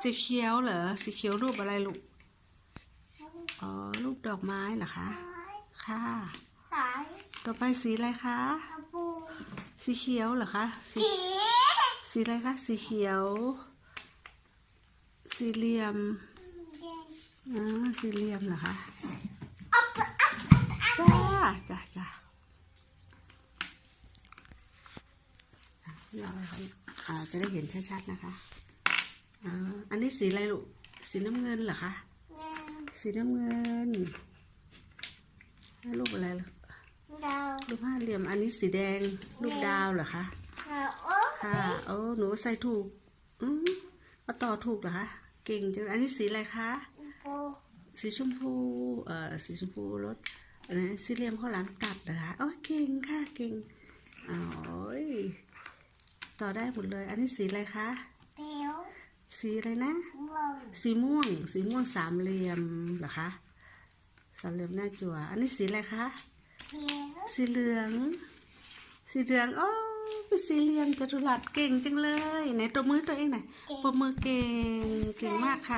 สีเขียวเหรอ สีเขียวรูปอะไรลูก อ๋อ รูปดอกไม้เหรอคะ ค่ะสายต่อไปสีอะไรคะชมพูสีเขียวเหรอคะสีสีสีอะไรคะ สีเขียว สี่เหลี่ยมแดงอ่าสี่เหลี่ยมเหรอคะอัพอัพอัพจ้า จ้าจ้าอะเราให้อ่าจะได้เห็นชัดๆนะคะ อ่าอันนี้สีอะไรลูก สีน้ำเงินเหรอคะหนึ่งสีน้ำเงินรูปอะไรล่ะดาวรูปห้าเหลี่ยม อันนี้สีแดง รูปดาวเหรอคะดาวโอ้ค่ะ โอ้หนูใส่ถูก อืมเอาต่อถูกเหรอคะ เก่งจัง อันนี้สีอะไรคะชมพูสีชมพู เอ่อ สีชมพูรถอะไรนะสี่เหลี่ยมข้าวหลามตัดเหรอคะโอ้ยเก่งค่ะ เก่งอ๋อโอ้ยต่อได้หมดเลย อันนี้สีอะไรคะเขียว สีอะไรนะม่วงสีม่วง สีม่วงสามเหลี่ยมเหรอคะสามเหลี่ยมหน้าจั่ว อันนี้สีอะไรคะเขียวสีเหลือง สีเหลืองโอ้เป็นสีเหลี่ยมจัตุรัสเก่งจังเลยไหนตัวมือตัวเองหน่อยปรบมือเก่ง เก่งมากค่ะ